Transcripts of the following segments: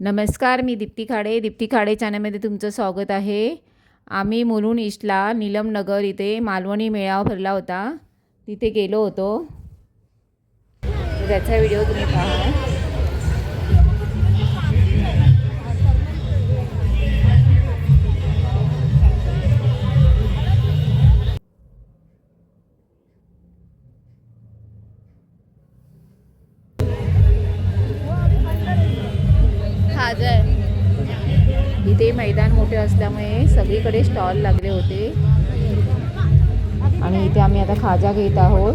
नमस्कार मी दीप्ती खाडे. दीप्ती खाडे चॅनलमध्ये तुमचं स्वागत आहे. आम्ही मुलुंड ईस्टला नीलमनगर इथे मालवणी मेळावा भरला होता. तिथे गेलो होतो. त्याचा व्हिडिओ तुम्ही पहा. खाजा आहे. इथे मैदान मोठे असल्यामुळे सगळीकडे स्टॉल लागले होते. आणि इथे आम्ही आता खाजा घेत आहोत.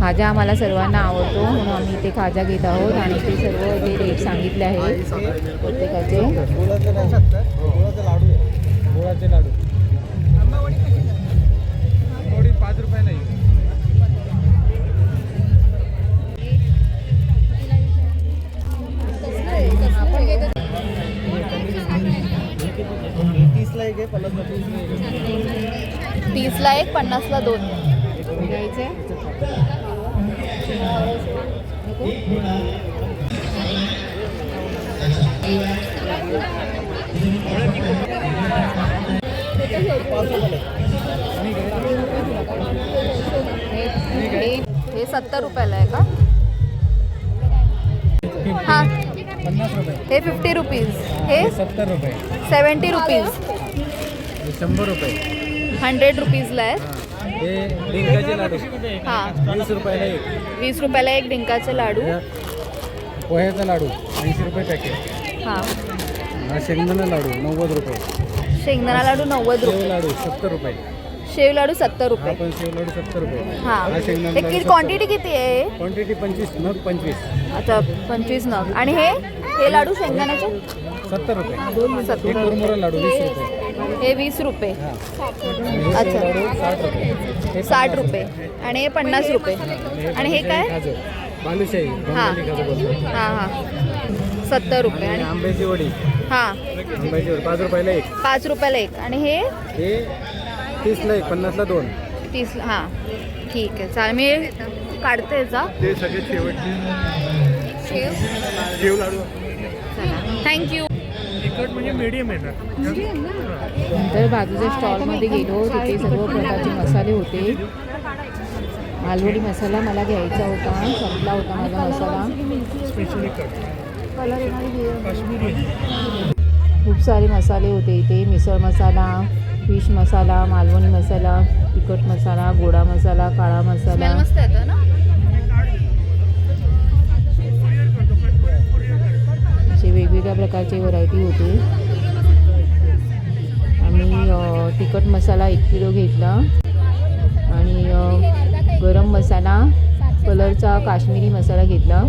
खाजा आम्हाला सर्वांना आवडतो म्हणून आम्ही इथे खाजा घेत आहोत. आणि ते सर्व जे रेट सांगितले आहेत प्रत्येकाचे. तीस तीसला एक पन्नासला दोन. घ्यायचे? हे सत्तर रुपयाला आहे का? हां. हे फिफ्टी रुपीज हे सत्तर रुपये. सेवन्टी रुपीज शंभर रुपये. हंड्रेड रुपीजला आहेत. हां. डिंकाचे लाडू. हां. वीस रुपयाला एक. वीस रुपयाला एक डिंकाचे लाडू. हे पोह्याचा लाडू ऐंशी रुपये पॅकेट हां. हा शेंगदाणा लाडू नव्वद रुपये. शेंगदाणा लाडू नव्वद शेव रुपये. लाडू सत्तर रुपये. शेव लाडू सत्तर हा रुपये. पण शेव लाडू सत्तर रुपये. हां. शेंगदाणा लाडू. क्वांटिटी किती आहे? क्वांटिटी पंचवीस नग पंचवीस. अच्छा पंचवीस नग आणि हे? हे लाडू शेंगदाण्याचे? सत्तर रुपये. हे सत्तर कुरमुरा लाडू वीस रुपये. हे वीस रुपये. हा. अच्छा. लाडू साठ रुपये. हे साठ पन्नास रुपये. आणि हे पन्नास रुपये. आणि हे काय? बालुशाही. बंगाली बोलतो. हां हां. सत्तर रुपये. आणि आणि आंब्याची वडी. हां. आंब्याची वडी. पाच रुपयाला एक. पाच रुपयाला एक. आणि हे? हे तीसला एक पन्नासला दोन. तीस हां. ठीक आहे. चालेल. मी काढते याचा ते सगळे शेवटचे. शेव? शेव लाडू. थँक्यू म्हणजे नंतर बाजूच्या स्टॉलमध्ये गेलो तिथे सर्व प्रकारचे मसाले होते. मालवणी मसाला मला घ्यायचा होता संपला होता माझा मसाला. स्पेशली खूप सारे मसाले होते इथे मिसळ मसाला फिश मसाला मालवणी मसाला तिखट मसाला गोडा मसाला काळा मसाला. मस्त येतं ना? वेगवेगळ्या प्रकारचे व्हरायटी होते. आम्ही तिखट मसाला एक किलो घेतला. आणि गरम मसाला कलरचा काश्मीरी मसाला घेतला.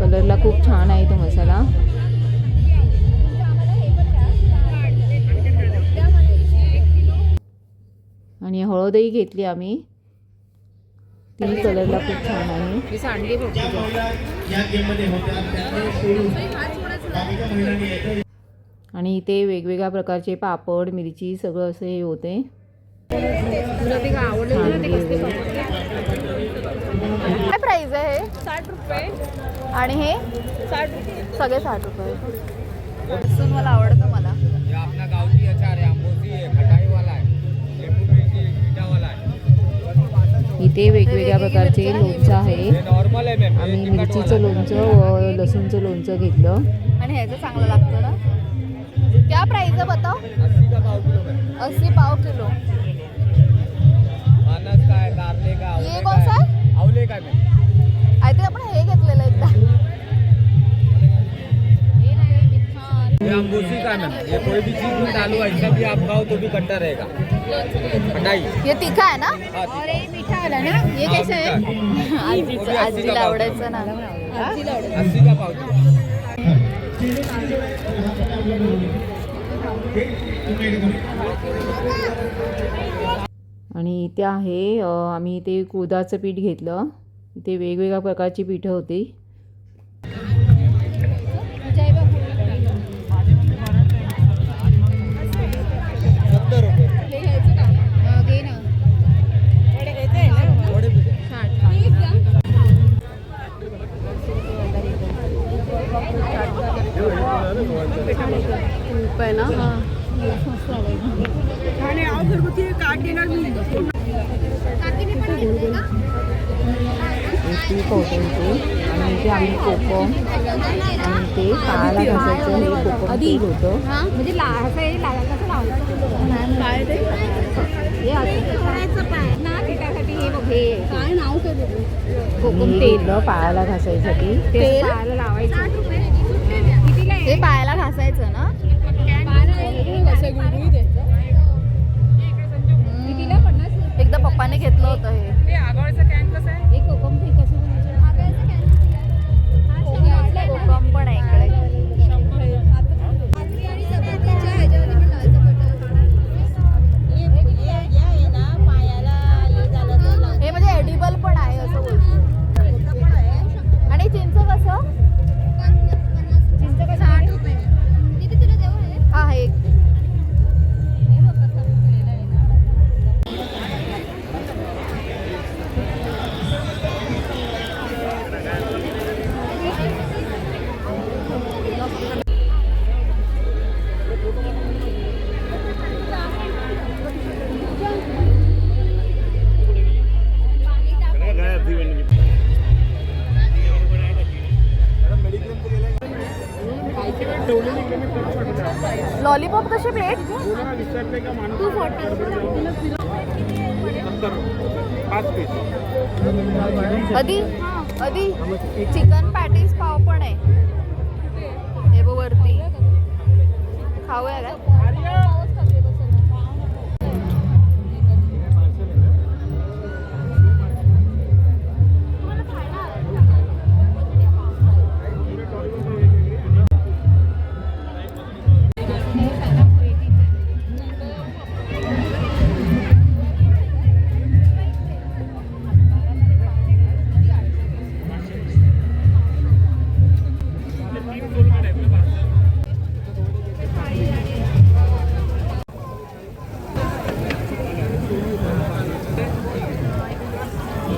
कलरला खूप छान आहे तो मसाला. आणि हळदही घेतली आम्ही. ती कलरला खूप छान आहे. आणि इथे वेगवेगळ्या प्रकारचे पापड मिरची सगळं असं हे होते. काय प्राइस आहे. हे? साठ रुपये. आणि हे? साठ सगळे साठ रुपये. मला आवडतं. इथे वेगवेगळ्या प्रकारचे लोणचं आहे. आम्ही मिरचीचं लोणचं व लसूणचं लोणचं घेतलं. आणि ह्याचं चांगलं लागतं ना? क्या प्राइस आहे बताओ? अस्सी का पाव किलो. मैम अस्सी पाव किलो मानस का कारले का ये आंवले कौन सा? का आंवले का मैम आय थिंक आपण हे घेतलेलं एकदा. ये अंबोसी का है मैम ये कोई भी चीज में डालो ऐसा भी आप खाओ तो भी खट्टा रहेगा। खटाई। हे तिखा आहे ना? हाँ, और ये मीठा वाला ना? ये हाँ, कैसे है? आजीचं आजीला आवडायचं ना अस्सी का पाव किलो आणि इथे आहे अ, आम्ही इथे कुळदाचं पीठ घेतलं. इथे वेगवेगळ्या प्रकारची पिठं होती. रुपये ना हां ती फोटो इथे आणि इथे आम्ही कोकम आणि ते पायाला घासायचं हे कोकम तेल होतं म्हणजे ला असं हे ला कसं लावायचं काय ते हे असं ना ते त्यासाठी हे बघ हे काय नाव काय त्याचं? कोकम तेल पायाला घासायसाठी ते तेल? पायाला लावायचं ते हे पायाला घासायचं ना? एकदा पप्पाने घेतलं होतं हे. कसं कोकम पण आहे इकडे. लॉलीपॉप कसे प्लेट? टू अदी अदी चिकन पॅटीस पाव पण आहे. हे वरती. खाऊया काय?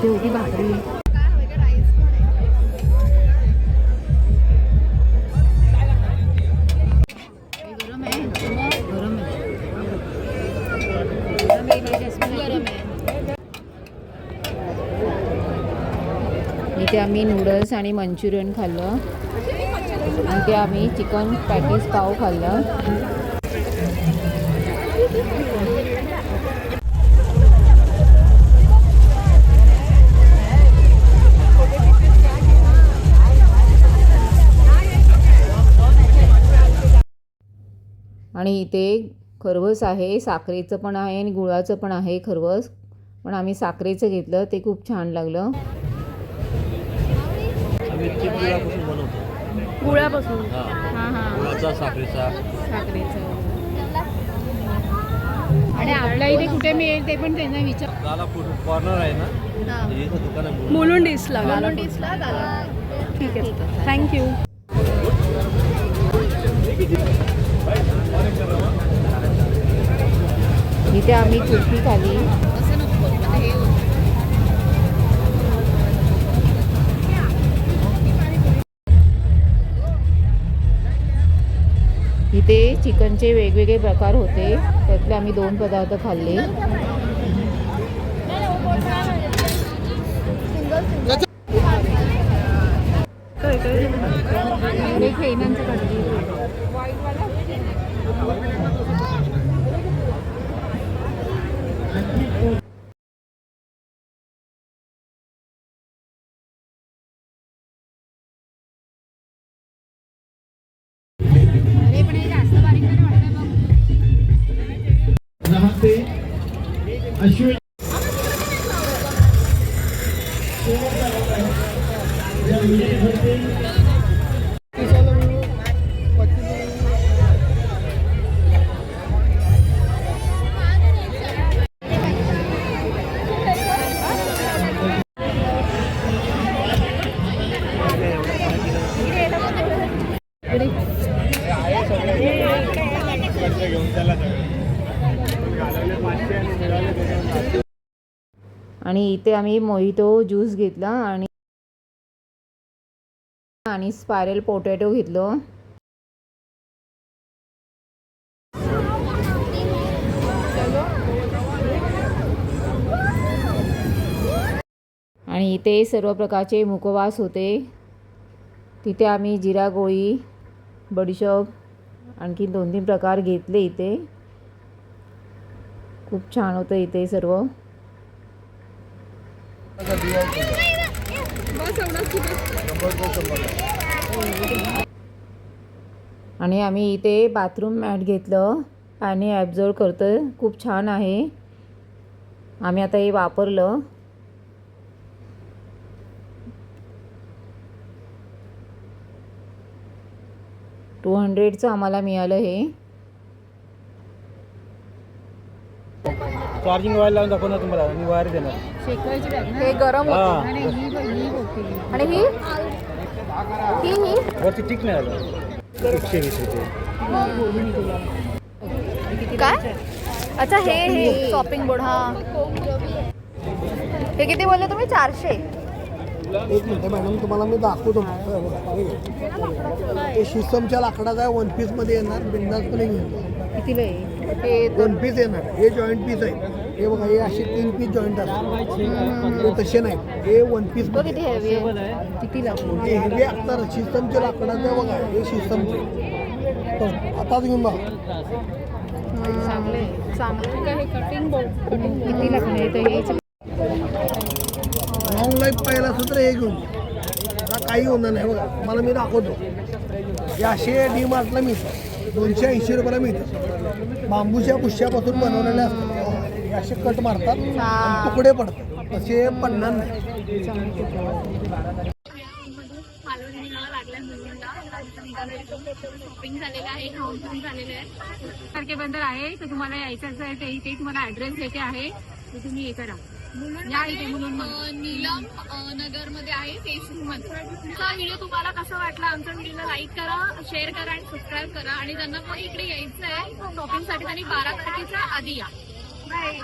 इथे होती भाकरी. इथे आम्ही नूडल्स आणि मंचुरियन खाल्लं. आणि ते आम्ही चिकन पॅटीस पाव खाल्लं. आणि इथे खरवस आहे साखरेचं पण आहे आणि गुळाचं पण आहे खरवस. पण आम्ही साखरेचं घेतलं ते खूप छान लागलं. गुळापासून? हा. हां हां. साखरेचा. आणि आपल्या इथे कुठे मिळेल ते पण त्यांना विचार कॉर्नर आहे ना? हे. दुकान आहे मुलं. मुलुंड डिशला मुलुंड डिशला ठीक आहे थँक्यू इथे आम्ही कुल्फी खाली. इथे चिकनचे वेगवेगळे प्रकार होते. त्यातले आम्ही दोन पदार्थ खाल्ले. खेळण्यांचं नमस्ते. अश्विन आणि इथे आम्ही मोहितो ज्यूस घेतला आणि आणि स्पायरल पोटॅटो घेतलो. आणि इथे सर्व प्रकारचे मुखवास होते. तिथे आम्ही जिरा गोळी बडीशॉप आणखी दोन तीन प्रकार घेतले इथे. खूप छान होतं इथे सर्व. आणि आम्ही इथे बाथरूम मॅट घेतलं पाणी ॲब्झॉर्ब करतं खूप छान आहे. आम्ही आता हे वापरलं. टू हंड्रेडचं आम्हाला मिळालं हे. चार्जिंग वायर लावून दाखव ना तुम्हाला मी वायर देणार. हे गरम होतं. हा. आणि ही ही ही? वरती टिक नाही आलं. एकशे वीस रुपये. काय? अच्छा हे हे शॉपिंग बोर्ड हा. हे किती बोलले तुम्ही? चारशे. एक मिनटं मॅडम तुम्हाला मी दाखवतो. हे शिसमच्या लाकडाचा आहे वन पीसमध्ये येणार बिंदासपणे कितीला आहे हे वन पीस येणार. हे जॉईंट पीस आहे हे बघा हे असे तीन पीस जॉईंट असतात. हे तसे नाही हे वन पीस तो किती हेवी कितीला हे हेवी असणार. शिसमच्या लाकडाचं आहे बघा हे शिसमचे. तर आताच घेऊन बघा. चांगले चांगले कटिंग पण तर हे लॉंग लाईफ पाहिलं असं तर हे घेऊन काही होणार नाही बघा. मला मी दाखवतो. हे असे डी मार्टला मिळतात. दोनशे ऐंशी रुपयाला मिळतात बांबूच्या पुष्यापासून बनवलेले असतात. असे कट मारतात तुकडे पडतात. तसे पडणार नाही. शॉपिंग झालेलं आहे. पिऊन झालेलं आहे तारखेबंदर आहे तर तुम्हाला यायचं असेल तर इथे तुम्हाला ऍड्रेस देते आहे. तर तुम्ही हे करा. या इथे म्हणून नीलम नगरमध्ये आहे फेसबुकमध्ये. आमचा व्हिडिओ तुम्हाला कसा वाटला आमच्या व्हिडिओला लाईक करा शेअर करा आणि सबस्क्राईब करा. आणि त्यांना पण इकडे यायचं आहे शॉपिंगसाठी त्यांनी बारा तारखेच्या आधी या. बाय